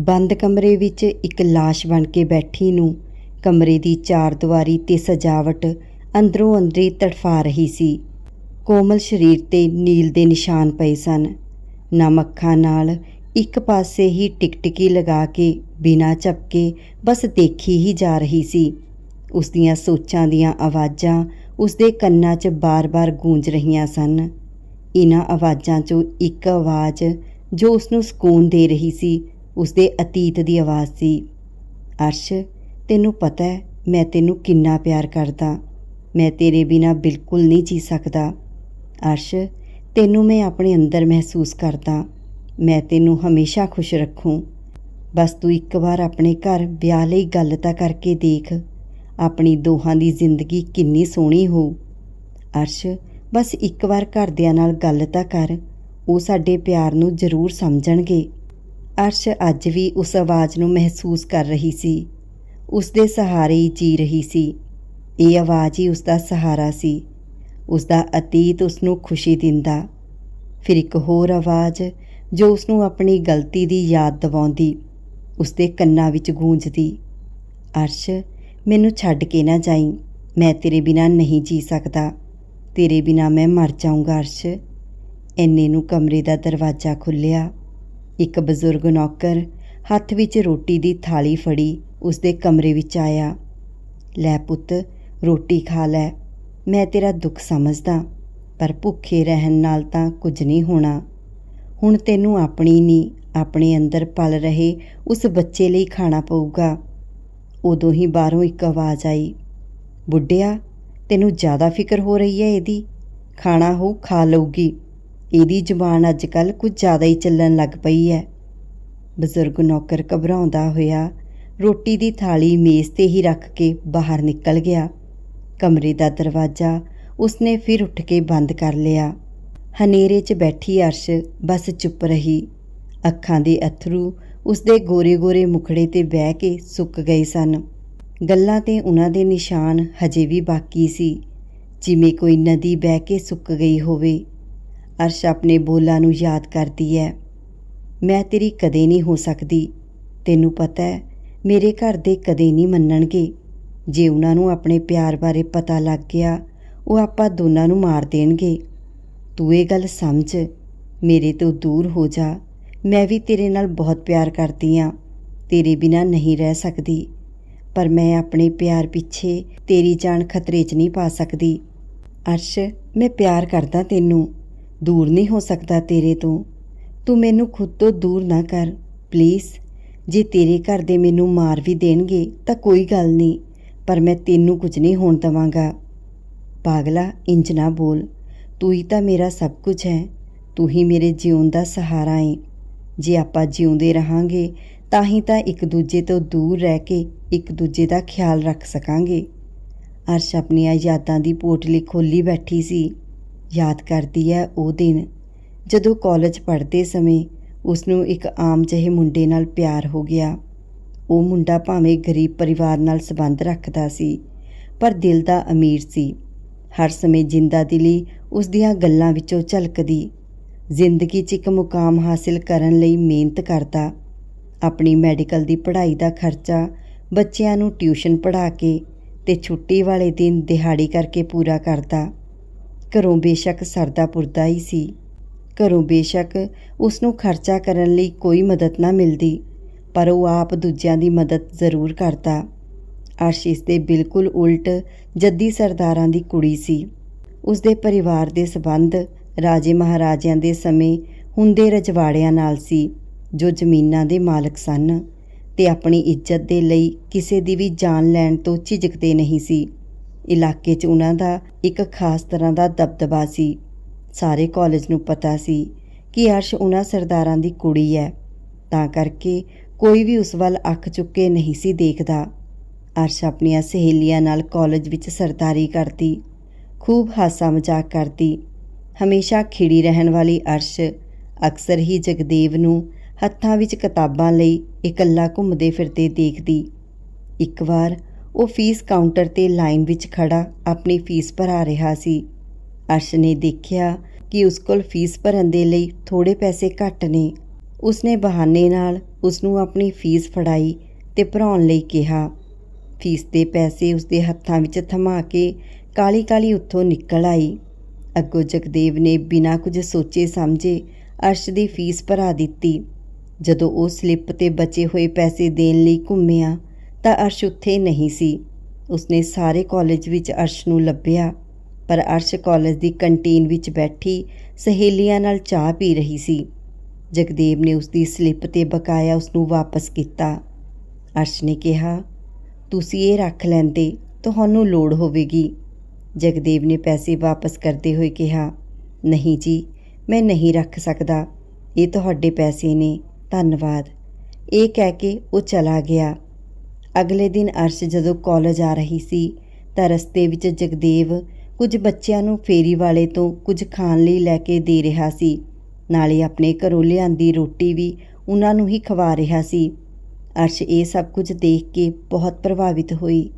ਬੰਦ ਕਮਰੇ ਵਿੱਚ ਇੱਕ ਲਾਸ਼ ਬਣ ਕੇ ਬੈਠੀ ਨੂੰ ਕਮਰੇ ਦੀ ਚਾਰ ਦੀਵਾਰੀ ਤੇ ਸਜਾਵਟ ਅੰਦਰੋਂ ਅੰਦਰੀ ਤੜਫਾ ਰਹੀ ਸੀ। ਕੋਮਲ ਸਰੀਰ ਤੇ ਨੀਲ ਦੇ ਨਿਸ਼ਾਨ ਪਏ ਸਨ। ਨਮ ਅੱਖਾਂ ਨਾਲ ਇੱਕ ਪਾਸੇ ਹੀ ਟਿਕਟਿਕੀ ਲਗਾ ਕੇ ਬਿਨਾਂ ਝਪਕੇ ਬਸ ਦੇਖੀ ਹੀ ਜਾ ਰਹੀ ਸੀ। ਉਸ ਦੀਆਂ ਸੋਚਾਂ ਦੀਆਂ ਆਵਾਜ਼ਾਂ ਉਸ ਦੇ ਕੰਨਾਂ 'ਚ ਬਾਰ-ਬਾਰ ਗੂੰਜ ਰਹੀਆਂ ਸਨ। ਇਹਨਾਂ ਆਵਾਜ਼ਾਂ 'ਚੋਂ ਇੱਕ ਆਵਾਜ਼ ਜੋ ਉਸ ਨੂੰ ਸਕੂਨ ਦੇ ਰਹੀ ਸੀ ਉਸਦੇ ਅਤੀਤ ਦੀ ਆਵਾਜ਼ ਸੀ, ਅਰਸ਼, ਤੈਨੂੰ ਪਤਾ ਹੈ, ਮੈਂ ਤੈਨੂੰ ਕਿੰਨਾ ਪਿਆਰ ਕਰਦਾ। ਮੈਂ ਤੇਰੇ ਬਿਨਾ ਬਿਲਕੁਲ ਨਹੀਂ ਜੀ ਸਕਦਾ। ਅਰਸ਼, ਤੈਨੂੰ ਮੈਂ ਆਪਣੇ ਅੰਦਰ ਮਹਿਸੂਸ ਕਰਦਾ। ਮੈਂ ਤੈਨੂੰ ਹਮੇਸ਼ਾ ਖੁਸ਼ ਰੱਖੂੰ। ਬਸ ਤੂੰ ਇੱਕ ਵਾਰ ਆਪਣੇ ਘਰ ਵਿਆਹ ਲਈ ਗੱਲ ਤਾਂ ਕਰਕੇ ਦੇਖ। ਆਪਣੀ ਦੋਹਾਂ ਦੀ ਜ਼ਿੰਦਗੀ ਕਿੰਨੀ ਸੋਹਣੀ ਹੋ। ਅਰਸ਼, ਬਸ ਇੱਕ ਵਾਰ ਘਰਦਿਆਂ ਨਾਲ ਗੱਲ ਤਾਂ ਕਰ। ਉਹ ਸਾਡੇ ਪਿਆਰ ਨੂੰ ਜ਼ਰੂਰ ਸਮਝਣਗੇ। ਅਰਸ਼ ਅੱਜ ਵੀ ਉਸ ਆਵਾਜ਼ ਨੂੰ ਮਹਿਸੂਸ ਕਰ ਰਹੀ ਸੀ। ਉਸ ਦੇ ਸਹਾਰੇ ਹੀ ਜੀ ਰਹੀ ਸੀ। ਇਹ ਆਵਾਜ਼ ਹੀ ਉਸ ਦਾ ਸਹਾਰਾ ਸੀ। ਉਸ ਦਾ ਅਤੀਤ ਉਸ ਨੂੰ ਖੁਸ਼ੀ ਦਿੰਦਾ। ਫਿਰ ਇੱਕ ਹੋਰ ਆਵਾਜ਼ ਜੋ ਉਸ ਨੂੰ ਆਪਣੀ ਗਲਤੀ ਦੀ ਯਾਦ ਦਿਵਾਉਂਦੀ ਉਸ ਦੇ ਕੰਨਾਂ ਵਿੱਚ ਗੂੰਜਦੀ। ਅਰਸ਼, ਮੈਨੂੰ ਛੱਡ ਕੇ ਨਾ ਜਾਈਂ। ਮੈਂ ਤੇਰੇ ਬਿਨਾ ਨਹੀਂ ਜੀ ਸਕਦਾ। ਤੇਰੇ ਬਿਨਾ ਮੈਂ ਮਰ ਜਾਊਂਗਾ, ਅਰਸ਼। ਐਨੇ ਨੂੰ ਕਮਰੇ ਦਾ ਦਰਵਾਜ਼ਾ ਖੁੱਲਿਆ ਇੱਕ ਬਜ਼ੁਰਗ ਨੌਕਰ ਹੱਥ ਵਿੱਚ ਰੋਟੀ ਦੀ ਥਾਲੀ ਫੜੀ ਉਸ ਦੇ ਕਮਰੇ ਵਿੱਚ ਆਇਆ। ਲੈ ਪੁੱਤ, ਰੋਟੀ ਖਾ ਲੈ, ਮੈਂ ਤੇਰਾ ਦੁੱਖ ਸਮਝਦਾ, ਪਰ ਭੁੱਖੇ ਰਹਿਣ ਨਾਲ ਤਾਂ ਕੁਝ ਨਹੀਂ ਹੋਣਾ। ਹੁਣ ਤੈਨੂੰ ਆਪਣੀ ਨਹੀਂ ਆਪਣੇ ਅੰਦਰ ਪਲ ਰਹੇ ਉਸ ਬੱਚੇ ਲਈ ਖਾਣਾ ਪਊਗਾ। ਉਦੋਂ ਹੀ ਬਾਹਰੋਂ ਇੱਕ ਆਵਾਜ਼ ਆਈ, ਬੁੱਢਿਆ, ਤੈਨੂੰ ਜ਼ਿਆਦਾ ਫਿਕਰ ਹੋ ਰਹੀ ਹੈ ਇਹਦੀ? ਖਾਣਾ ਹੋ ਖਾ ਲਊਗੀ। ਇਹਦੀ ਜ਼ੁਬਾਨ ਅੱਜ ਕੱਲ ਕੁਝ ਜ਼ਿਆਦਾ ਹੀ ਚੱਲਣ ਲੱਗ ਪਈ ਹੈ। ਬਜ਼ੁਰਗ ਨੌਕਰ ਘਬਰਾਉਂਦਾ ਹੋਇਆ ਰੋਟੀ ਦੀ ਥਾਲੀ ਮੇਜ਼ ਤੇ ਹੀ ਰੱਖ ਕੇ ਬਾਹਰ ਨਿਕਲ ਗਿਆ। ਕਮਰੇ ਦਾ ਦਰਵਾਜ਼ਾ ਉਸਨੇ ਫਿਰ ਉੱਠ ਕੇ ਬੰਦ ਕਰ ਲਿਆ। ਹਨੇਰੇ 'ਚ ਬੈਠੀ ਅਰਸ਼ ਬਸ ਚੁੱਪ ਰਹੀ। ਅੱਖਾਂ ਦੇ ਅਥਰੂ ਉਸਦੇ ਗੋਰੇ-ਗੋਰੇ ਮੁਖੜੇ ਤੇ ਬਹਿ ਕੇ ਸੁੱਕ ਗਏ ਸਨ। ਗੱਲਾਂ ਤੇ ਉਹਨਾਂ ਦੇ ਨਿਸ਼ਾਨ ਹਜੇ ਵੀ ਬਾਕੀ ਸੀ। ਜਿਵੇਂ ਕੋਈ ਨਦੀ ਬਹਿ ਕੇ ਸੁੱਕ ਗਈ ਹੋਵੇ। ਅਰਸ਼ ਆਪਣੇ ਬੋਲਾਂ ਨੂੰ ਯਾਦ ਕਰਦੀ ਹੈ। ਮੈਂ ਤੇਰੀ ਕਦੇ ਨਹੀਂ ਹੋ ਸਕਦੀ। ਤੈਨੂੰ ਪਤਾ ਹੈ, ਮੇਰੇ ਘਰ ਦੇ ਕਦੇ ਨਹੀਂ ਮੰਨਣਗੇ। ਜੇ ਉਹਨਾਂ ਨੂੰ ਆਪਣੇ ਪਿਆਰ ਬਾਰੇ ਪਤਾ ਲੱਗ ਗਿਆ, ਉਹ ਆਪਾਂ ਦੋਨਾਂ ਨੂੰ ਮਾਰ ਦੇਣਗੇ। ਤੂੰ ਇਹ ਗੱਲ ਸਮਝ। ਮੇਰੇ ਤੋਂ ਦੂਰ ਹੋ ਜਾ। ਮੈਂ ਵੀ ਤੇਰੇ ਨਾਲ ਬਹੁਤ ਪਿਆਰ ਕਰਦੀ ਆ ਤੇਰੇ ਬਿਨਾ ਨਹੀਂ ਰਹਿ ਸਕਦੀ। ਪਰ ਮੈਂ ਆਪਣੇ ਪਿਆਰ ਪਿੱਛੇ ਤੇਰੀ ਜਾਨ ਖਤਰੇ 'ਚ ਨਹੀਂ ਪਾ ਸਕਦੀ। ਅਰਸ਼, ਮੈਂ ਪਿਆਰ ਕਰਦਾ ਤੈਨੂੰ। ਦੂਰ ਨਹੀਂ ਹੋ ਸਕਦਾ ਤੇਰੇ ਤੋਂ। ਤੂੰ ਮੈਨੂੰ ਖੁਦ ਤੋਂ ਦੂਰ ਨਾ ਕਰ ਪਲੀਜ਼ ਜੇ ਤੇਰੇ ਘਰ ਦੇ ਮੈਨੂੰ ਮਾਰ ਵੀ ਦੇਣਗੇ, ਤਾਂ ਕੋਈ ਗੱਲ ਨਹੀਂ, ਪਰ ਮੈਂ ਤੈਨੂੰ ਕੁਝ ਨਹੀਂ ਹੋਣ ਦਵਾਂਗਾ। ਪਾਗਲਾ, ਇੰਜ ਨਾ ਬੋਲ। ਤੂੰ ਹੀ ਤਾਂ ਮੇਰਾ ਸਭ ਕੁਝ ਹੈ। ਤੂੰ ਹੀ ਮੇਰੇ ਜਿਉਣ ਦਾ ਸਹਾਰਾ ਹੈ ਜੇ ਆਪਾਂ ਜਿਉਂਦੇ ਰਹਾਂਗੇ, ਤਾਂ ਹੀ ਤਾਂ ਇੱਕ ਦੂਜੇ ਤੋਂ ਦੂਰ ਰਹਿ ਕੇ ਇੱਕ ਦੂਜੇ ਦਾ ਖਿਆਲ ਰੱਖ ਸਕਾਂਗੇ। ਅਰਸ਼ ਆਪਣੀਆਂ ਯਾਦਾਂ ਦੀ ਪੋਟਲੀ ਖੋਲੀ ਬੈਠੀ ਸੀ। ਯਾਦ ਕਰਦੀ ਹੈ ਉਹ ਦਿਨ। ਜਦੋਂ ਕਾਲਜ ਪੜ੍ਹਦੇ ਸਮੇਂ ਉਸ ਨੂੰ ਇੱਕ ਆਮ ਜਿਹੇ ਮੁੰਡੇ ਨਾਲ ਪਿਆਰ ਹੋ ਗਿਆ। ਉਹ ਮੁੰਡਾ ਭਾਵੇਂ ਗਰੀਬ ਪਰਿਵਾਰ ਨਾਲ ਸੰਬੰਧ ਰੱਖਦਾ ਸੀ, ਪਰ ਦਿਲ ਦਾ ਅਮੀਰ ਸੀ। ਹਰ ਸਮੇਂ ਜਿੰਦਾ ਦਿਲੀ ਉਸ ਦੀਆਂ ਗੱਲਾਂ ਵਿੱਚੋਂ ਝਲਕਦੀ। ਜ਼ਿੰਦਗੀ 'ਚ ਇੱਕ ਮੁਕਾਮ ਹਾਸਿਲ ਕਰਨ ਲਈ ਮਿਹਨਤ ਕਰਦਾ। ਆਪਣੀ ਮੈਡੀਕਲ ਦੀ ਪੜ੍ਹਾਈ ਦਾ ਖਰਚਾ, ਬੱਚਿਆਂ ਨੂੰ ਟਿਊਸ਼ਨ ਪੜ੍ਹਾ ਕੇ ਤੇ ਛੁੱਟੀ ਵਾਲੇ ਦਿਨ ਦਿਹਾੜੀ ਕਰਕੇ ਪੂਰਾ ਕਰਦਾ। ਘਰੋਂ ਬੇਸ਼ੱਕ ਸਰਦਾ ਪੁਰਦਾ ਹੀ ਸੀ। ਘਰੋਂ ਬੇਸ਼ੱਕ ਉਸ ਨੂੰ ਖਰਚਾ ਕਰਨ ਲਈ ਕੋਈ ਮਦਦ ਨਾ ਮਿਲਦੀ, ਪਰ ਉਹ ਆਪ ਦੂਜਿਆਂ ਦੀ ਮਦਦ ਜ਼ਰੂਰ ਕਰਦਾ। ਆਸ਼ੀਸ਼ ਦੇ ਬਿਲਕੁਲ ਉਲਟ ਜੱਦੀ ਸਰਦਾਰਾਂ ਦੀ ਕੁੜੀ ਸੀ। ਉਸ ਦੇ ਪਰਿਵਾਰ ਦੇ ਸਬੰਧ ਰਾਜੇ ਮਹਾਰਾਜਿਆਂ ਦੇ ਸਮੇਂ ਹੁੰਦੇ ਰਜਵਾੜਿਆਂ ਨਾਲ ਸੀ, ਜੋ ਜ਼ਮੀਨਾਂ ਦੇ ਮਾਲਕ ਸਨ ਤੇ ਆਪਣੀ ਇੱਜ਼ਤ ਦੇ ਲਈ ਕਿਸੇ ਦੀ ਵੀ ਜਾਨ ਲੈਣ ਤੋਂ ਝਿਜਕਦੇ ਨਹੀਂ ਸੀ। ਇਲਾਕੇ 'ਚ ਉਹਨਾਂ ਦਾ ਇੱਕ ਖਾਸ ਤਰ੍ਹਾਂ ਦਾ ਦਬਦਬਾ ਸੀ। ਸਾਰੇ ਕਾਲਜ ਨੂੰ ਪਤਾ ਸੀ ਕਿ ਅਰਸ਼ ਉਹਨਾਂ ਸਰਦਾਰਾਂ ਦੀ ਕੁੜੀ ਹੈ। ਤਾਂ ਕਰਕੇ ਕੋਈ ਵੀ ਉਸ ਵੱਲ ਅੱਖ ਚੁੱਕੇ ਨਹੀਂ ਸੀ ਦੇਖਦਾ। ਅਰਸ਼ ਆਪਣੀਆਂ ਸਹੇਲੀਆਂ ਨਾਲ ਕਾਲਜ ਵਿੱਚ ਸਰਦਾਰੀ ਕਰਦੀ, ਖੂਬ ਹਾਸਾ ਮਜ਼ਾਕ ਕਰਦੀ। ਹਮੇਸ਼ਾ ਖਿੜੀ ਰਹਿਣ ਵਾਲੀ ਅਰਸ਼ ਅਕਸਰ ਹੀ ਜਗਦੇਵ ਨੂੰ ਹੱਥਾਂ ਵਿੱਚ ਕਿਤਾਬਾਂ ਲਈ ਇਕੱਲਾ ਘੁੰਮਦੇ ਫਿਰਦੇ ਦੇਖਦੀ। ਇੱਕ ਵਾਰ ਉਹ ਫੀਸ ਕਾਊਂਟਰ ਤੇ ਲਾਈਨ ਵਿੱਚ ਖੜਾ ਆਪਣੀ ਫੀਸ ਭਰਾ ਰਿਹਾ ਸੀ। ਅਰਸ਼ ਨੇ ਦੇਖਿਆ ਕਿ ਉਸ ਕੋਲ ਫੀਸ ਭਰਨ ਦੇ ਲਈ ਥੋੜੇ ਪੈਸੇ ਘੱਟ ਨੇ। ਉਸਨੇ ਬਹਾਨੇ ਨਾਲ ਉਸ ਨੂੰ ਆਪਣੀ ਫੀਸ ਫੜਾਈ ਤੇ ਭਰਾਉਣ ਲਈ ਕਿਹਾ। ਫੀਸ ਦੇ ਪੈਸੇ ਉਸਦੇ ਹੱਥਾਂ ਵਿੱਚ ਥਮਾ ਕੇ ਕਾਲੀ ਕਾਲੀ ਉੱਥੋਂ ਨਿਕਲ ਆਈ। ਅੱਗੋਂ ਜਗਦੇਵ ਨੇ ਬਿਨਾਂ ਕੁਝ ਸੋਚੇ ਸਮਝੇ ਅਰਸ਼ ਦੀ ਫੀਸ ਭਰਾ ਦਿੱਤੀ। ਜਦੋਂ ਉਹ ਸਲਿੱਪ ਤੇ ਬਚੇ ਹੋਏ ਪੈਸੇ ਦੇਣ ਲਈ ਘੁੰਮਿਆ ਤਾਂ ਅਰਸ਼ ਉੱਥੇ ਨਹੀਂ ਸੀ। ਉਸਨੇ ਸਾਰੇ ਕਾਲਜ ਵਿੱਚ ਅਰਸ਼ ਨੂੰ ਲੱਭਿਆ, ਪਰ ਅਰਸ਼ ਕਾਲਜ ਦੀ ਕੰਟੀਨ ਵਿੱਚ ਬੈਠੀ ਸਹੇਲੀਆਂ ਨਾਲ ਚਾਹ ਪੀ ਰਹੀ ਸੀ। ਜਗਦੇਵ ਨੇ ਉਸਦੀ ਸਲਿੱਪ ਤੇ ਬਕਾਇਆ ਉਸ ਨੂੰ ਵਾਪਸ ਕੀਤਾ। ਅਰਸ਼ ਨੇ ਕਿਹਾ, ਤੁਸੀਂ ਇਹ ਰੱਖ ਲੈਂਦੇ, ਤੁਹਾਨੂੰ ਲੋੜ ਹੋਵੇਗੀ। ਜਗਦੇਵ ਨੇ ਪੈਸੇ ਵਾਪਸ ਕਰਦੇ ਹੋਏ ਕਿਹਾ, ਨਹੀਂ ਜੀ, ਮੈਂ ਨਹੀਂ ਰੱਖ ਸਕਦਾ। ਇਹ ਤੁਹਾਡੇ ਪੈਸੇ ਨੇ। ਧੰਨਵਾਦ। ਇਹ ਕਹਿ ਕੇ ਉਹ ਚਲਾ ਗਿਆ। ਅਗਲੇ ਦਿਨ ਅਰਸ਼ ਜਦੋਂ ਕਾਲਜ ਆ ਰਹੀ ਸੀ ਤਾਂ ਰਸਤੇ ਵਿੱਚ ਜਗਦੇਵ ਕੁਝ ਬੱਚਿਆਂ ਨੂੰ ਫੇਰੀ ਵਾਲੇ ਤੋਂ ਕੁਝ ਖਾਣ ਲਈ ਲੈ ਕੇ ਦੇ ਰਿਹਾ ਸੀ। ਨਾਲੇ ਆਪਣੇ ਘਰੋਂ ਲਿਆਂਦੀ ਰੋਟੀ ਵੀ ਉਹਨਾਂ ਨੂੰ ਹੀ ਖਵਾ ਰਿਹਾ ਸੀ। ਅਰਸ਼ ਇਹ ਸਭ ਕੁਝ ਦੇਖ ਕੇ ਬਹੁਤ ਪ੍ਰਭਾਵਿਤ ਹੋਈ।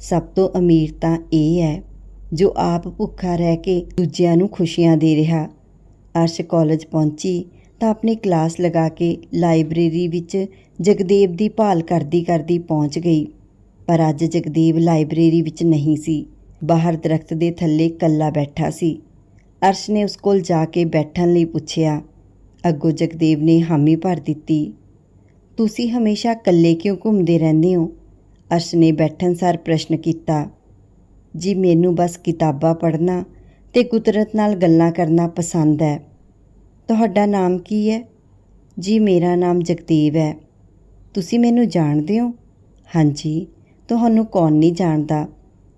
ਸਭ ਤੋਂ ਅਮੀਰ ਤਾਂ ਇਹ ਹੈ ਜੋ ਆਪ ਭੁੱਖਾ ਰਹਿ ਕੇ ਦੂਜਿਆਂ ਨੂੰ ਖੁਸ਼ੀਆਂ ਦੇ ਰਿਹਾ। ਅਰਸ਼ ਕਾਲਜ ਪਹੁੰਚੀ ਤਾਂ ਆਪਣੀ ਕਲਾਸ ਲਗਾ ਕੇ ਲਾਇਬ੍ਰੇਰੀ ਵਿੱਚ ਜਗਦੇਵ ਦੀ ਭਾਲ ਕਰਦੀ ਕਰਦੀ ਪਹੁੰਚ ਗਈ। ਪਰ ਅੱਜ ਜਗਦੇਵ ਲਾਇਬ੍ਰੇਰੀ ਵਿੱਚ ਨਹੀਂ ਸੀ। ਬਾਹਰ ਦਰਖਤ ਦੇ ਥੱਲੇ ਇਕੱਲਾ ਬੈਠਾ ਸੀ। ਅਰਸ਼ ਨੇ ਉਸ ਕੋਲ ਜਾ ਕੇ ਬੈਠਣ ਲਈ ਪੁੱਛਿਆ, ਅੱਗੋਂ ਜਗਦੇਵ ਨੇ ਹਾਮੀ ਭਰ ਦਿੱਤੀ। ਤੁਸੀਂ ਹਮੇਸ਼ਾ ਇਕੱਲੇ ਕਿਉਂ ਘੁੰਮਦੇ ਰਹਿੰਦੇ ਹੋ? ਅਰਸ਼ ਨੇ ਬੈਠਣ ਸਾਰ ਪ੍ਰਸ਼ਨ ਕੀਤਾ, ਜੀ, ਮੈਨੂੰ ਬਸ ਕਿਤਾਬਾਂ ਪੜ੍ਹਨਾ ਤੇ ਕੁਦਰਤ ਨਾਲ ਗੱਲਾਂ ਕਰਨਾ ਪਸੰਦ ਹੈ। ਤੁਹਾਡਾ ਨਾਮ ਕੀ ਹੈ? ਜੀ, ਮੇਰਾ ਨਾਮ ਜਗਦੇਵ ਹੈ। ਤੁਸੀਂ ਮੈਨੂੰ ਜਾਣਦੇ ਹੋ? ਹਾਂਜੀ, ਤੁਹਾਨੂੰ ਕੌਣ ਨਹੀਂ ਜਾਣਦਾ?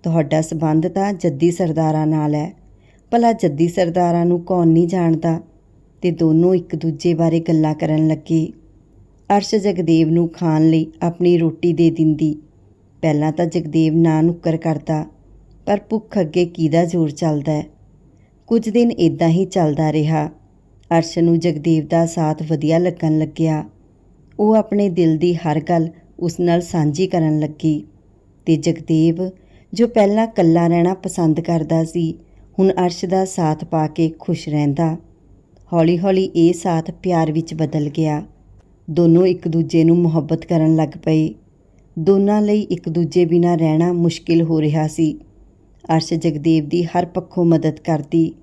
ਤੁਹਾਡਾ ਸਬੰਧ ਤਾਂ ਜੱਦੀ ਸਰਦਾਰਾਂ ਨਾਲ ਹੈ। ਭਲਾ ਜੱਦੀ ਸਰਦਾਰਾਂ ਨੂੰ ਕੌਣ ਨਹੀਂ ਜਾਣਦਾ? ਤੇ ਦੋਨੋਂ ਇੱਕ ਦੂਜੇ ਬਾਰੇ ਗੱਲਾਂ ਕਰਨ ਲੱਗੇ। ਅਰਸ਼ ਜਗਦੇਵ ਨੂੰ ਖਾਣ ਲਈ ਆਪਣੀ ਰੋਟੀ ਦੇ ਦਿੰਦੀ। ਪਹਿਲਾਂ ਤਾਂ ਜਗਦੇਵ ਨਾ ਨੁੱਕਰ ਕਰਦਾ, ਪਰ ਭੁੱਖ ਅੱਗੇ ਕਿਹਦਾ ਜ਼ੋਰ ਚੱਲਦਾ ਕੁਝ ਦਿਨ ਇਦਾਂ ਹੀ ਚੱਲਦਾ ਰਿਹਾ। ਅਰਸ਼ ਨੂੰ ਜਗਦੇਵ ਦਾ ਸਾਥ ਵਧੀਆ ਲੱਗਣ ਲੱਗਿਆ। ਉਹ ਆਪਣੇ ਦਿਲ ਦੀ ਹਰ ਗੱਲ ਉਸ ਨਾਲ ਸਾਂਝੀ ਕਰਨ ਲੱਗੀ ਤੇ ਜਗਦੇਵ ਜੋ ਪਹਿਲਾਂ ਇਕੱਲਾ ਰਹਿਣਾ ਪਸੰਦ ਕਰਦਾ ਸੀ, ਹੁਣ ਅਰਸ਼ ਦਾ ਸਾਥ ਪਾ ਕੇ ਖੁਸ਼ ਰਹਿੰਦਾ। ਹੌਲੀ-ਹੌਲੀ ਇਹ ਸਾਥ ਪਿਆਰ ਵਿੱਚ ਬਦਲ ਗਿਆ। ਦੋਨੋਂ ਇੱਕ ਦੂਜੇ ਨੂੰ ਮੁਹੱਬਤ ਕਰਨ ਲੱਗ ਪਏ। ਦੋਨਾਂ ਲਈ ਇੱਕ ਦੂਜੇ ਬਿਨਾਂ ਰਹਿਣਾ ਮੁਸ਼ਕਿਲ ਹੋ ਰਿਹਾ ਸੀ। ਅਰਸ਼ ਜਗਦੇਵ ਦੀ ਹਰ ਪੱਖੋਂ ਮਦਦ ਕਰਦੀ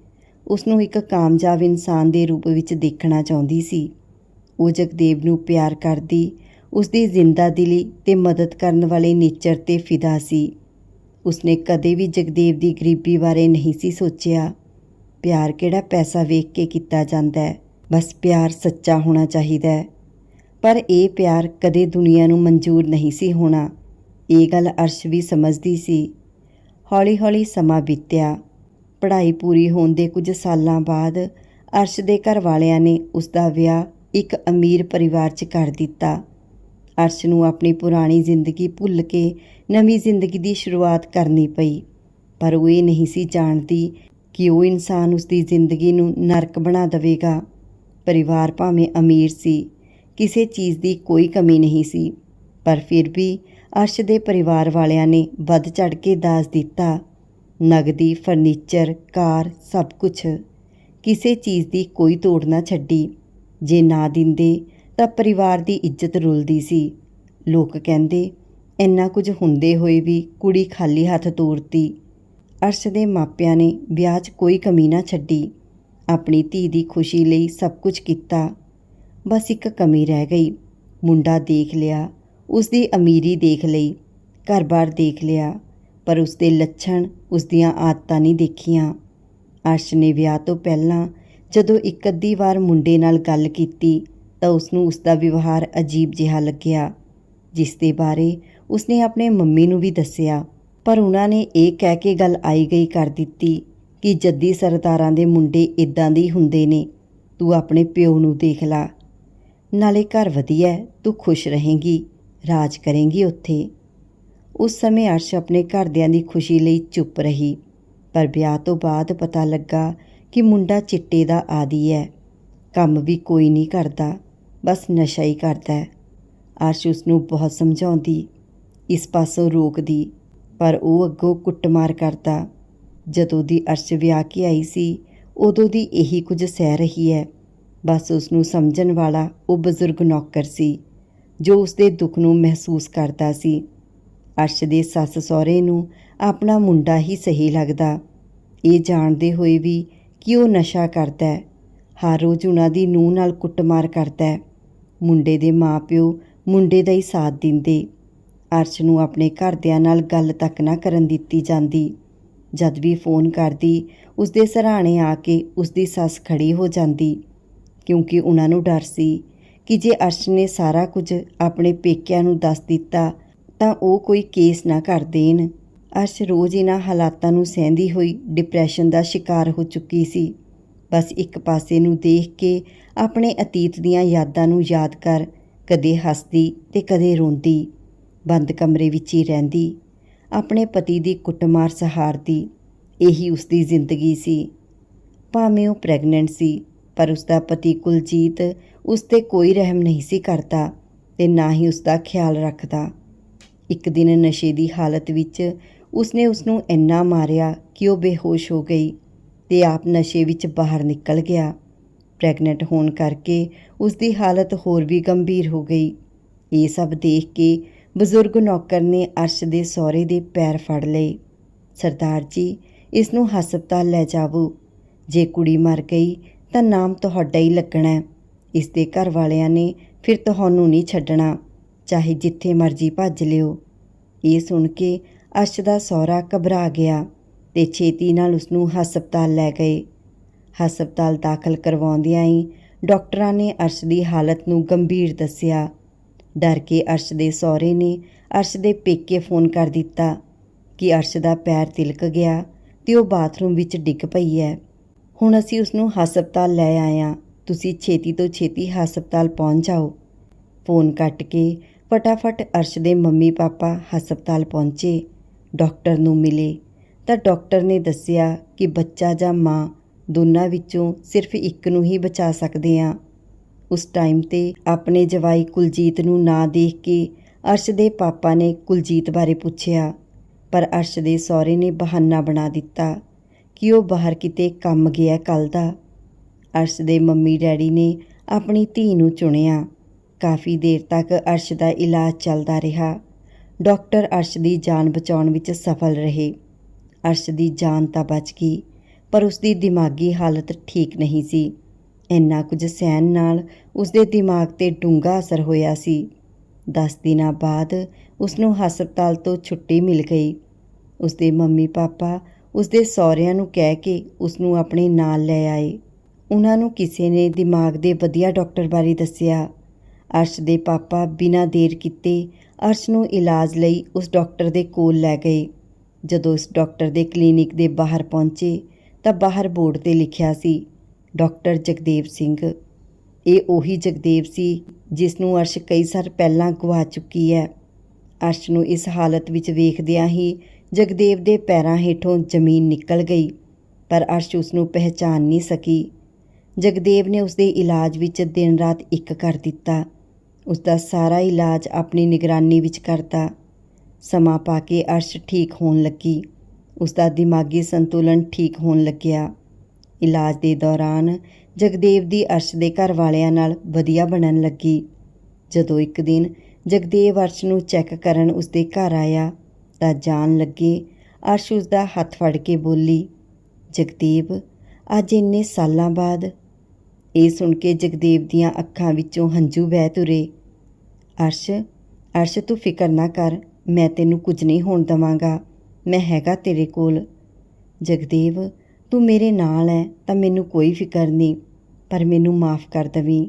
ਉਸ ਨੂੰ ਇੱਕ ਕਾਮਯਾਬ ਇਨਸਾਨ ਦੇ ਰੂਪ ਵਿੱਚ ਦੇਖਣਾ ਚਾਹੁੰਦੀ ਸੀ। ਉਹ ਜਗਦੇਵ ਨੂੰ ਪਿਆਰ ਕਰਦੀ ਉਸ ਦੀ ਜ਼ਿੰਦਾ ਦਿਲੀ ਤੇ ਮਦਦ ਕਰਨ ਵਾਲੇ ਨੇਚਰ ਤੇ ਫਿਦਾ ਸੀ। ਉਸਨੇ ਕਦੇ ਵੀ ਜਗਦੇਵ ਦੀ ਗਰੀਬੀ ਬਾਰੇ ਨਹੀਂ ਸੀ ਸੋਚਿਆ। ਪਿਆਰ ਕਿਹੜਾ ਪੈਸਾ ਵੇਖ ਕੇ ਕੀਤਾ ਜਾਂਦਾ ਹੈ? ਬਸ ਪਿਆਰ ਸੱਚਾ ਹੋਣਾ ਚਾਹੀਦਾ ਹੈ। ਪਰ ਇਹ ਪਿਆਰ ਕਦੇ ਦੁਨੀਆ ਨੂੰ ਮਨਜ਼ੂਰ ਨਹੀਂ ਸੀ ਹੋਣਾ। ਇਹ ਗੱਲ ਅਰਸ਼ ਵੀ ਸਮਝਦੀ ਸੀ। ਹੌਲੀ-ਹੌਲੀ ਸਮਾਂ ਬੀਤਿਆ। ਪੜ੍ਹਾਈ ਪੂਰੀ ਹੋਣ ਦੇ ਕੁਝ ਸਾਲਾਂ ਬਾਅਦ ਅਰਸ਼ ਦੇ ਘਰ ਵਾਲਿਆਂ ਨੇ ਉਸ ਦਾ ਵਿਆਹ ਇੱਕ ਅਮੀਰ ਪਰਿਵਾਰ 'ਚ ਕਰ ਦਿੱਤਾ। ਅਰਸ਼ ਨੂੰ ਆਪਣੀ ਪੁਰਾਣੀ ਜ਼ਿੰਦਗੀ ਭੁੱਲ ਕੇ ਨਵੀਂ ਜ਼ਿੰਦਗੀ ਦੀ ਸ਼ੁਰੂਆਤ ਕਰਨੀ ਪਈ। ਪਰ ਉਹ ਇਹ ਨਹੀਂ ਸੀ ਜਾਣਦੀ ਕਿ ਉਹ ਇਨਸਾਨ ਉਸ ਦੀ ਜ਼ਿੰਦਗੀ ਨੂੰ ਨਰਕ ਬਣਾ ਦੇਵੇਗਾ। ਪਰਿਵਾਰ ਭਾਵੇਂ ਅਮੀਰ ਸੀ, ਕਿਸੇ ਚੀਜ਼ ਦੀ ਕੋਈ ਕਮੀ ਨਹੀਂ ਸੀ। ਪਰ ਫਿਰ ਵੀ ਅਰਸ਼ ਦੇ ਪਰਿਵਾਰ ਵਾਲਿਆਂ ਨੇ ਵੱਧ ਚੜ ਕੇ ਦਾਜ ਦਿੱਤਾ। ਨਗਦੀ, ਫਰਨੀਚਰ, ਕਾਰ, ਸਭ ਕੁਝ ਕਿਸੇ ਚੀਜ਼ ਦੀ ਕੋਈ ਤੋੜ ਨਾ ਛੱਡੀ। ਜੇ ਨਾ ਦਿੰਦੇ, ਤਾਂ ਪਰਿਵਾਰ ਦੀ ਇੱਜ਼ਤ ਰੁਲਦੀ ਸੀ। ਲੋਕ ਕਹਿੰਦੇ, ਇੰਨਾ ਕੁਝ ਹੁੰਦੇ ਹੋਏ ਵੀ ਕੁੜੀ ਖਾਲੀ ਹੱਥ ਤੋਰਤੀ ਅਰਸ਼ ਦੇ ਮਾਪਿਆਂ ਨੇ ਵਿਆਹ 'ਚ ਕੋਈ ਕਮੀ ਨਾ ਛੱਡੀ। ਆਪਣੀ ਧੀ ਦੀ ਖੁਸ਼ੀ ਲਈ ਸਭ ਕੁਝ ਕੀਤਾ। ਬਸ ਇੱਕ ਕਮੀ ਰਹਿ ਗਈ। ਮੁੰਡਾ ਦੇਖ ਲਿਆ ਉਸ ਦੀ ਅਮੀਰੀ ਦੇਖ ਲਈ, ਘਰ-ਬਾਰ ਦੇਖ ਲਿਆ। ਪਰ ਉਸ ਦੇ ਲੱਛਣ ਉਸ ਦੀਆਂ ਆਦਤਾਂ ਨਹੀਂ ਦੇਖੀਆਂ। ਅਰਸ਼ ਨੇ ਵਿਆਹ ਤੋਂ ਪਹਿਲਾਂ ਜਦੋਂ ਇੱਕ ਅੱਧੀ ਵਾਰ ਮੁੰਡੇ ਨਾਲ ਗੱਲ ਕੀਤੀ ਤਾਂ ਉਸ ਨੂੰ ਉਸ ਦਾ ਵਿਵਹਾਰ ਅਜੀਬ ਜਿਹਾ ਲੱਗਿਆ, ਜਿਸ ਦੇ ਬਾਰੇ ਉਸਨੇ ਆਪਣੇ ਮੰਮੀ ਨੂੰ ਵੀ ਦੱਸਿਆ। ਪਰ ਉਹਨਾਂ ਨੇ ਇਹ ਕਹਿ ਕੇ ਗੱਲ ਆਈ ਗਈ ਕਰ ਦਿੱਤੀ ਕਿ ਜੱਦੀ ਸਰਦਾਰਾਂ ਦੇ ਮੁੰਡੇ ਇਦਾਂ ਦੇ ਹੁੰਦੇ ਨੇ, ਤੂੰ ਆਪਣੇ ਪਿਓ ਨੂੰ ਦੇਖ ਲਾ। ਨਾਲੇ ਘਰ ਵਧੀਆ ਤੂੰ ਖੁਸ਼ ਰਹੇਂਗੀ, ਰਾਜ ਕਰੇਂਗੀ ਉੱਥੇ। ਉਸ ਸਮੇਂ ਅਰਸ਼ ਆਪਣੇ ਘਰਦਿਆਂ ਦੀ ਖੁਸ਼ੀ ਲਈ ਚੁੱਪ ਰਹੀ। ਪਰ ਵਿਆਹ ਤੋਂ ਬਾਅਦ ਪਤਾ ਲੱਗਾ ਕਿ ਮੁੰਡਾ ਚਿੱਟੇ ਦਾ ਆਦੀ ਹੈ। ਕੰਮ ਵੀ ਕੋਈ ਨਹੀਂ ਕਰਦਾ, ਬਸ ਨਸ਼ਾ ਹੀ ਕਰਦਾ ਅਰਸ਼ ਉਸ ਨੂੰ ਬਹੁਤ ਸਮਝਾਉਂਦੀ, ਇਸ ਪਾਸੋਂ ਰੋਕਦੀ, ਪਰ ਉਹ ਅੱਗੋਂ ਕੁੱਟਮਾਰ ਕਰਦਾ। ਜਦੋਂ ਦੀ ਅਰਸ਼ ਵਿਆਹ ਕੇ ਆਈ ਸੀ, ਉਦੋਂ ਦੀ ਇਹੀ ਕੁਝ ਸਹਿ ਰਹੀ ਹੈ। ਬਸ ਉਸ ਨੂੰ ਸਮਝਣ ਵਾਲਾ ਉਹ ਬਜ਼ੁਰਗ ਨੌਕਰ ਸੀ, ਜੋ ਉਸਦੇ ਦੁੱਖ ਨੂੰ ਮਹਿਸੂਸ ਕਰਦਾ ਸੀ। ਅਰਸ਼ ਦੇ ਸੱਸ ਸਹੁਰੇ ਨੂੰ ਆਪਣਾ ਮੁੰਡਾ ਹੀ ਸਹੀ ਲੱਗਦਾ। ਇਹ ਜਾਣਦੇ ਹੋਏ ਵੀ ਕਿ ਉਹ ਨਸ਼ਾ ਕਰਦਾ ਹੈ? ਹਰ ਰੋਜ਼ ਉਹਨਾਂ ਦੀ ਨੂੰਹ ਨਾਲ ਕੁੱਟਮਾਰ ਕਰਦਾ ਹੈ। ਮੁੰਡੇ ਦੇ ਮਾਪਿਓ ਮੁੰਡੇ ਦਾ ਹੀ ਸਾਥ ਦਿੰਦੇ। ਅਰਸ਼ ਨੂੰ ਆਪਣੇ ਘਰਦਿਆਂ ਨਾਲ ਗੱਲ ਤੱਕ ਨਾ ਕਰਨ ਦਿੱਤੀ ਜਾਂਦੀ। ਜਦ ਵੀ ਫੋਨ ਕਰਦੀ, ਉਸਦੇ ਸਰਾਣੇ ਆ ਕੇ ਉਸਦੀ ਸੱਸ ਖੜੀ ਹੋ ਜਾਂਦੀ। ਕਿਉਂਕਿ ਉਹਨਾਂ ਨੂੰ ਡਰ ਸੀ ਕਿ ਜੇ ਅਰਸ਼ ਨੇ ਸਾਰਾ ਕੁਝ ਆਪਣੇ ਪੇਕਿਆਂ ਨੂੰ ਦੱਸ ਦਿੱਤਾ ਤਾਂ ਉਹ ਕੋਈ ਕੇਸ ਨਾ ਕਰ ਦੇਣ। ਅਰਸ਼ ਰੋਜ਼ ਇਹਨਾਂ ਹਾਲਾਤਾਂ ਨੂੰ ਸਹਿੰਦੀ ਹੋਈ ਡਿਪਰੈਸ਼ਨ ਦਾ ਸ਼ਿਕਾਰ ਹੋ ਚੁੱਕੀ ਸੀ। ਬਸ ਇੱਕ ਪਾਸੇ ਨੂੰ ਦੇਖ ਕੇ ਆਪਣੇ ਅਤੀਤ ਦੀਆਂ ਯਾਦਾਂ ਨੂੰ ਯਾਦ ਕਰ ਕਦੇ ਹੱਸਦੀ ਤੇ ਕਦੇ ਰੋਂਦੀ, ਬੰਦ ਕਮਰੇ ਵਿੱਚ ਹੀ ਰਹਿੰਦੀ, ਆਪਣੇ ਪਤੀ ਦੀ ਕੁੱਟਮਾਰ ਸਹਾਰਦੀ, ਇਹੀ ਉਸਦੀ ਜ਼ਿੰਦਗੀ ਸੀ। ਭਾਵੇਂ ਉਹ ਪ੍ਰੈਗਨੈਂਟ ਸੀ, ਪਰ ਉਸਦਾ ਪਤੀ ਕੁਲਜੀਤ ਉਸ ਤੇ ਕੋਈ ਰਹਿਮ ਨਹੀਂ ਸੀ ਕਰਦਾ ਤੇ ਨਾ ਹੀ ਉਸਦਾ ਖਿਆਲ ਰੱਖਦਾ। ਇੱਕ ਦਿਨ ਨਸ਼ੇ ਦੀ ਹਾਲਤ ਵਿੱਚ ਉਸਨੇ ਉਸ ਨੂੰ ਇੰਨਾ ਮਾਰਿਆ ਕਿ ਉਹ ਬੇਹੋਸ਼ ਹੋ ਗਈ ਤੇ ਆਪ ਨਸ਼ੇ ਵਿੱਚ ਬਾਹਰ ਨਿਕਲ ਗਿਆ। ਪ੍ਰੈਗਨੈਂਟ ਹੋਣ ਕਰਕੇ ਉਸ ਦੀ ਹਾਲਤ ਹੋਰ ਵੀ ਗੰਭੀਰ ਹੋ ਗਈ। ਇਹ ਸਭ ਦੇਖ ਕੇ ਬਜ਼ੁਰਗ ਨੌਕਰ ਨੇ ਅਰਸ਼ ਦੇ ਸਹੁਰੇ ਦੇ ਪੈਰ ਫੜ ਲਏ। ਸਰਦਾਰ ਜੀ ਇਸ ਨੂੰ ਹਸਪਤਾਲ ਲੈ ਜਾਵੋ। ਜੇ ਕੁੜੀ ਮਰ ਗਈ ਤਾਂ ਨਾਮ ਤੁਹਾਡਾ ਹੀ ਲੱਗਣਾ ਇਸ ਦੇ ਘਰ ਵਾਲਿਆਂ ਨੇ ਫਿਰ ਤੁਹਾਨੂੰ ਨਹੀਂ ਛੱਡਣਾ। ਚਾਹੇ ਜਿੱਥੇ ਮਰਜ਼ੀ ਭੱਜ ਲਿਓ। ਇਹ ਸੁਣ ਕੇ ਅਰਸ਼ ਦਾ ਸਹੁਰਾ ਘਬਰਾ ਗਿਆ ਤੇ ਛੇਤੀ ਨਾਲ ਉਸ ਨੂੰ ਹਸਪਤਾਲ ਲੈ ਗਏ। ਹਸਪਤਾਲ ਦਾਖਲ ਕਰਵਾਉਂਦਿਆਂ ਹੀ ਡਾਕਟਰਾਂ ਨੇ ਅਰਸ਼ ਦੀ ਹਾਲਤ ਨੂੰ ਗੰਭੀਰ ਦੱਸਿਆ। ਡਰ ਕੇ ਅਰਸ਼ ਦੇ ਸਹੁਰੇ ਨੇ ਅਰਸ਼ ਦੇ ਪੇਕੇ ਫੋਨ ਕਰ ਦਿੱਤਾ ਕਿ ਅਰਸ਼ ਦਾ ਪੈਰ ਤਿਲਕ ਗਿਆ ਤੇ ਉਹ ਬਾਥਰੂਮ ਵਿੱਚ ਡਿੱਗ ਪਈ ਹੈ। ਹੁਣ ਅਸੀਂ ਉਸ ਨੂੰ ਹਸਪਤਾਲ ਲੈ ਆਏ ਹਾਂ ਤੁਸੀਂ ਛੇਤੀ ਤੋਂ ਛੇਤੀ ਹਸਪਤਾਲ ਪਹੁੰਚ ਜਾਓ। ਫੋਨ ਕੱਟ ਕੇ ਫਟਾਫਟ ਅਰਸ਼ ਦੇ ਮੰਮੀ ਪਾਪਾ ਹਸਪਤਾਲ ਪਹੁੰਚੇ। ਡਾਕਟਰ ਨੂੰ ਮਿਲੇ। ਤਾਂ ਡਾਕਟਰ ਨੇ ਦੱਸਿਆ ਕਿ ਬੱਚਾ ਜਾਂ ਮਾਂ ਦੋਨਾਂ ਵਿੱਚੋਂ ਸਿਰਫ ਇੱਕ ਨੂੰ ਹੀ ਬਚਾ ਸਕਦੇ ਹਾਂ। ਉਸ ਟਾਈਮ ਤੇ ਆਪਣੇ ਜਵਾਈ ਕੁਲਜੀਤ ਨੂੰ ਨਾ ਦੇਖ ਕੇ ਅਰਸ਼ ਦੇ ਪਾਪਾ ਨੇ ਕੁਲਜੀਤ ਬਾਰੇ ਪੁੱਛਿਆ। ਪਰ ਅਰਸ਼ ਦੇ ਸਹੁਰੇ ਨੇ ਬਹਾਨਾ ਬਣਾ ਦਿੱਤਾ ਕਿ ਉਹ ਬਾਹਰ ਕਿਤੇ ਕੰਮ ਗਿਆ ਕੱਲ ਦਾ। ਅਰਸ਼ ਦੇ ਮੰਮੀ ਡੈਡੀ ਨੇ ਆਪਣੀ ਧੀ ਨੂੰ ਚੁਣਿਆ। ਕਾਫੀ ਦੇਰ ਤੱਕ ਅਰਸ਼ ਦਾ ਇਲਾਜ ਚੱਲਦਾ ਰਿਹਾ। ਡਾਕਟਰ ਅਰਸ਼ ਦੀ ਜਾਨ ਬਚਾਉਣ ਵਿੱਚ ਸਫਲ ਰਹੇ। ਅਰਸ਼ ਦੀ ਜਾਨ ਤਾਂ ਬਚ ਗਈ, ਪਰ ਉਸ ਦੀ ਦਿਮਾਗੀ ਹਾਲਤ ਠੀਕ ਨਹੀਂ ਸੀ। ਇੰਨਾ ਕੁਝ ਸਹਿਣ ਨਾਲ ਉਸ ਦੇ ਦਿਮਾਗ ਤੇ ਡੂੰਘਾ ਅਸਰ ਹੋਇਆ ਸੀ। 10 ਦਿਨਾਂ ਬਾਅਦ ਉਸ ਨੂੰ ਹਸਪਤਾਲ ਤੋਂ ਛੁੱਟੀ ਮਿਲ ਗਈ। ਉਸ ਦੇ ਮੰਮੀ ਪਾਪਾ ਉਸ ਦੇ ਸਹੁਰਿਆਂ ਨੂੰ ਕਹਿ ਕੇ ਉਸ ਨੂੰ ਆਪਣੇ ਨਾਲ ਲੈ ਆਏ। ਉਹਨਾਂ ਨੂੰ ਕਿਸੇ ਨੇ ਦਿਮਾਗ ਦੇ ਵਧੀਆ ਡਾਕਟਰ ਬਾਰੇ ਦੱਸਿਆ। ਅਰਸ਼ ਦੇ ਪਾਪਾ ਬਿਨਾਂ ਦੇਰ ਕੀਤੇ ਅਰਸ਼ ਨੂੰ ਇਲਾਜ ਲਈ ਉਸ ਡਾਕਟਰ ਦੇ ਕੋਲ ਲੈ ਗਏ। ਜਦੋਂ ਉਸ ਡਾਕਟਰ ਦੇ ਕਲੀਨਿਕ ਦੇ ਬਾਹਰ ਪਹੁੰਚੇ ਤਾਂ ਬਾਹਰ ਬੋਰਡ ਤੇ ਲਿਖਿਆ ਸੀ, ਡਾਕਟਰ ਜਗਦੇਵ ਸਿੰਘ। ਇਹ ਉਹੀ ਜਗਦੇਵ ਸੀ ਜਿਸ ਨੂੰ ਅਰਸ਼ ਕਈ ਸਾਲ ਪਹਿਲਾਂ ਗਵਾ ਚੁੱਕੀ ਹੈ। ਅਰਸ਼ ਨੂੰ ਇਸ ਹਾਲਤ ਵਿੱਚ ਵੇਖਦਿਆਂ ਹੀ ਜਗਦੇਵ ਦੇ ਪੈਰਾਂ ਹੇਠੋਂ ਜ਼ਮੀਨ ਨਿਕਲ ਗਈ, ਪਰ ਅਰਸ਼ ਉਸ ਨੂੰ ਪਹਿਚਾਨ ਨਹੀਂ ਸਕੀ। ਜਗਦੇਵ ਨੇ ਉਸ ਦੇ ਇਲਾਜ ਵਿੱਚ ਦਿਨ ਰਾਤ ਇੱਕ ਕਰ ਦਿੱਤਾ। ਉਸ ਦਾ ਸਾਰਾ ਇਲਾਜ ਆਪਣੀ ਨਿਗਰਾਨੀ ਵਿੱਚ ਕਰਤਾ। ਸਮਾਂ ਪਾ ਕੇ ਅਰਸ਼ ਠੀਕ ਹੋਣ ਲੱਗੀ। ਉਸ ਦਾ ਦਿਮਾਗੀ ਸੰਤੁਲਨ ਠੀਕ ਹੋਣ ਲੱਗਿਆ। ਇਲਾਜ ਦੇ ਦੌਰਾਨ ਜਗਦੇਵ ਦੀ ਅਰਸ਼ ਦੇ ਘਰ ਵਾਲਿਆਂ ਨਾਲ ਵਧੀਆ ਬਣਨ ਲੱਗੀ। ਜਦੋਂ ਇੱਕ ਦਿਨ ਜਗਦੇਵ ਅਰਸ਼ ਨੂੰ ਚੈੱਕ ਕਰਨ ਉਸ ਦੇ ਘਰ ਆਇਆ ਤਾਂ ਜਾਣ ਲੱਗੇ ਅਰਸ਼ ਉਸ ਦਾ ਹੱਥ ਫੜ ਕੇ ਬੋਲੀ, ਜਗਦੇਵ, ਅੱਜ ਇੰਨੇ ਸਾਲਾਂ ਬਾਅਦ ਇਹ ਸੁਣ ਕੇ ਜਗਦੇਵ ਦੀਆਂ ਅੱਖਾਂ ਵਿੱਚੋਂ ਹੰਝੂ ਵਹਿ ਤੁਰੇ। ਅਰਸ਼ ਅਰਸ਼ ਤੂੰ ਫਿਕਰ ਨਾ ਕਰ, ਮੈਂ ਤੈਨੂੰ ਕੁਝ ਨਹੀਂ ਹੋਣ ਦਵਾਂਗਾ। ਮੈਂ ਹੈਗਾ ਤੇਰੇ ਕੋਲ। ਜਗਦੇਵ, ਤੂੰ ਮੇਰੇ ਨਾਲ ਹੈ ਤਾਂ ਮੈਨੂੰ ਕੋਈ ਫਿਕਰ ਨਹੀਂ, ਪਰ ਮੈਨੂੰ ਮਾਫ ਕਰ ਦਵੀਂ।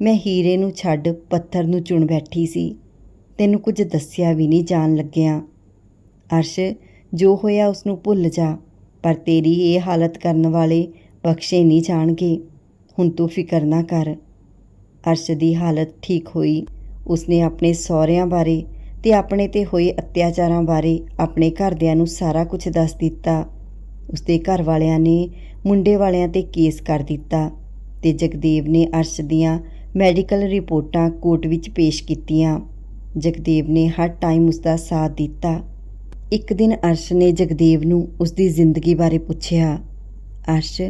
ਮੈਂ ਹੀਰੇ ਨੂੰ ਛੱਡ ਪੱਥਰ ਨੂੰ ਚੁਣ ਬੈਠੀ ਸੀ। ਤੈਨੂੰ ਕੁਝ ਦੱਸਿਆ ਵੀ ਨਹੀਂ ਜਾਣ ਲੱਗਿਆ। ਅਰਸ਼, ਜੋ ਹੋਇਆ ਉਸ ਨੂੰ ਭੁੱਲ ਜਾ, ਪਰ ਤੇਰੀ ਇਹ ਹਾਲਤ ਕਰਨ ਵਾਲੇ ਬਖਸ਼ੇ ਨਹੀਂ ਜਾਣਗੇ। ਹੁਣ ਤੂੰ ਫਿਕਰ ਨਾ ਕਰ। ਅਰਸ਼ ਦੀ ਹਾਲਤ ਠੀਕ ਹੋਈ। ਉਸਨੇ ਆਪਣੇ ਸਹੁਰਿਆਂ ਬਾਰੇ ਤੇ ਆਪਣੇ ਤੇ ਹੋਏ ਅਤਿਆਚਾਰਾਂ ਬਾਰੇ ਆਪਣੇ ਘਰਦਿਆਂ ਨੂੰ ਸਾਰਾ ਕੁਝ ਦੱਸ ਦਿੱਤਾ। ਉਸਦੇ ਘਰ ਵਾਲਿਆਂ ਨੇ ਮੁੰਡੇ ਵਾਲਿਆਂ ਤੇ ਕੇਸ ਕਰ ਦਿੱਤਾ ਤੇ ਜਗਦੇਵ ਨੇ ਅਰਸ਼ ਦੀਆਂ ਮੈਡੀਕਲ ਰਿਪੋਰਟਾਂ ਕੋਰਟ ਵਿੱਚ ਪੇਸ਼ ਕੀਤੀਆਂ। ਜਗਦੇਵ ਨੇ ਹਰ ਟਾਈਮ ਉਸਦਾ ਸਾਥ ਦਿੱਤਾ। ਇੱਕ ਦਿਨ ਅਰਸ਼ ਨੇ ਜਗਦੇਵ ਨੂੰ ਉਸ ਦੀ ਜ਼ਿੰਦਗੀ ਬਾਰੇ ਪੁੱਛਿਆ। ਅਰਸ਼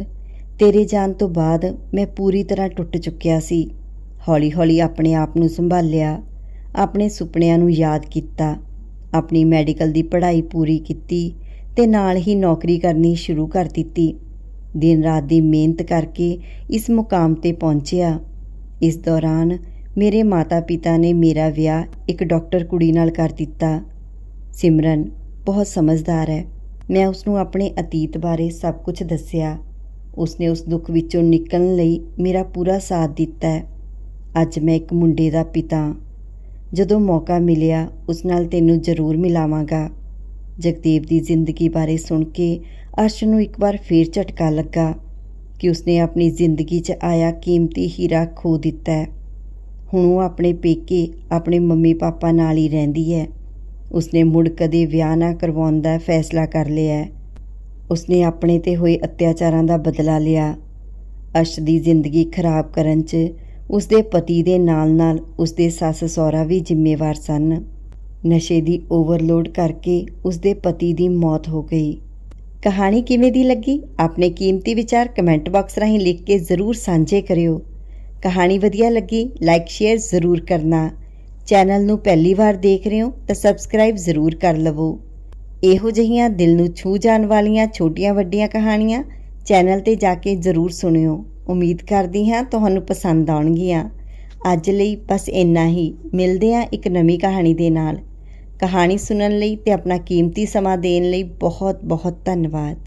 ਤੇਰੇ ਜਾਣ ਤੋਂ ਬਾਅਦ ਮੈਂ ਪੂਰੀ ਤਰ੍ਹਾਂ ਟੁੱਟ ਚੁੱਕਿਆ ਸੀ। ਹੌਲੀ-ਹੌਲੀ ਆਪਣੇ ਆਪ ਨੂੰ ਸੰਭਾਲਿਆ, ਆਪਣੇ ਸੁਪਨਿਆਂ ਨੂੰ ਯਾਦ ਕੀਤਾ, ਆਪਣੀ ਮੈਡੀਕਲ ਦੀ ਪੜ੍ਹਾਈ ਪੂਰੀ ਕੀਤੀ ਤੇ ਨਾਲ ਹੀ ਨੌਕਰੀ ਕਰਨੀ ਸ਼ੁਰੂ ਕਰ ਦਿੱਤੀ। ਦਿਨ ਰਾਤ ਦੀ ਮਿਹਨਤ ਕਰਕੇ ਇਸ ਮੁਕਾਮ ਤੇ ਪਹੁੰਚਿਆ। ਇਸ ਦੌਰਾਨ ਮੇਰੇ ਮਾਤਾ-ਪਿਤਾ ਨੇ ਮੇਰਾ ਵਿਆਹ ਇੱਕ ਡਾਕਟਰ ਕੁੜੀ ਨਾਲ ਕਰ ਦਿੱਤਾ। ਸਿਮਰਨ ਬਹੁਤ ਸਮਝਦਾਰ ਹੈ। ਮੈਂ ਉਸ ਨੂੰ ਆਪਣੇ ਅਤੀਤ ਬਾਰੇ ਸਭ ਕੁਝ ਦੱਸਿਆ। ਉਸਨੇ ਉਸ ਦੁੱਖ ਵਿੱਚੋਂ ਨਿਕਲਣ ਲਈ ਮੇਰਾ ਪੂਰਾ ਸਾਥ ਦਿੱਤਾ ਹੈ। ਅੱਜ ਮੈਂ ਇੱਕ ਮੁੰਡੇ ਦਾ ਪਿਤਾ ਜਦੋਂ ਮੌਕਾ ਮਿਲਿਆ, ਉਸ ਨਾਲ ਤੈਨੂੰ ਜ਼ਰੂਰ ਮਿਲਾਵਾਂਗਾ। ਜਗਦੇਵ ਦੀ ਜ਼ਿੰਦਗੀ ਬਾਰੇ ਸੁਣ ਕੇ ਅਰਸ਼ ਨੂੰ ਇੱਕ ਵਾਰ ਫੇਰ ਝਟਕਾ ਲੱਗਾ ਕਿ ਉਸਨੇ ਆਪਣੀ ਜ਼ਿੰਦਗੀ 'ਚ ਆਇਆ ਕੀਮਤੀ ਹੀਰਾ ਖੋ ਦਿੱਤਾ ਹੈ। ਹੁਣ ਉਹ ਆਪਣੇ ਪੇਕੇ, ਆਪਣੇ ਮੰਮੀ ਪਾਪਾ ਨਾਲ ਹੀ ਰਹਿੰਦੀ ਹੈ। ਉਸਨੇ ਮੁੜ ਕਦੇ ਵਿਆਹ ਨਾ ਕਰਵਾਉਣ ਦਾ ਫੈਸਲਾ ਕਰ ਲਿਆ ਹੈ। ਉਸਨੇ ਆਪਣੇ ਤੇ ਹੋਏ ਅਤਿਆਚਾਰਾਂ ਦਾ ਬਦਲਾ ਲਿਆ। ਅਰਸ਼ ਦੀ ਜ਼ਿੰਦਗੀ ਖਰਾਬ ਕਰਨ 'ਚ ਉਸਦੇ ਪਤੀ ਦੇ ਨਾਲ-ਨਾਲ ਉਸਦੇ ਸੱਸ ਸਹੁਰਾ ਵੀ ਜ਼ਿੰਮੇਵਾਰ ਸਨ। ਨਸ਼ੇ ਦੀ ਓਵਰਲੋਡ ਕਰਕੇ ਉਸਦੇ ਪਤੀ ਦੀ ਮੌਤ ਹੋ ਗਈ। ਕਹਾਣੀ ਕਿਵੇਂ ਦੀ ਲੱਗੀ? ਆਪਣੇ ਕੀਮਤੀ ਵਿਚਾਰ ਕਮੈਂਟ ਬਾਕਸ ਰਾਹੀਂ ਲਿਖ ਕੇ ਜ਼ਰੂਰ ਸਾਂਝੇ ਕਰਿਓ। ਕਹਾਣੀ ਵਧੀਆ ਲੱਗੀ? ਲਾਈਕ, ਸ਼ੇਅਰ ਜ਼ਰੂਰ ਕਰਨਾ। ਚੈਨਲ ਨੂੰ ਪਹਿਲੀ ਵਾਰ ਦੇਖ ਰਹੇ ਹੋ ਤਾਂ ਸਬਸਕ੍ਰਾਈਬ ਜ਼ਰੂਰ ਕਰ ਲਵੋ। ਇਹੋ ਜਿਹੀਆਂ ਦਿਲ ਨੂੰ ਛੂ ਜਾਣ ਵਾਲੀਆਂ ਛੋਟੀਆਂ ਵੱਡੀਆਂ ਕਹਾਣੀਆਂ ਚੈਨਲ ਤੇ ਜਾ ਕੇ ਜ਼ਰੂਰ ਸੁਣਿਓ। ਉਮੀਦ ਕਰਦੀ ਹਾਂ ਤੁਹਾਨੂੰ ਪਸੰਦ ਆਉਣਗੀਆਂ। ਅੱਜ ਲਈ ਬਸ ਇੰਨਾ ਹੀ। ਮਿਲਦੇ ਹਾਂ ਇੱਕ ਨਵੀਂ ਕਹਾਣੀ ਦੇ ਨਾਲ। ਕਹਾਣੀ ਸੁਣਨ ਲਈ ਤੇ ਆਪਣਾ ਕੀਮਤੀ ਸਮਾਂ ਦੇਣ ਲਈ ਬਹੁਤ ਬਹੁਤ ਧੰਨਵਾਦ।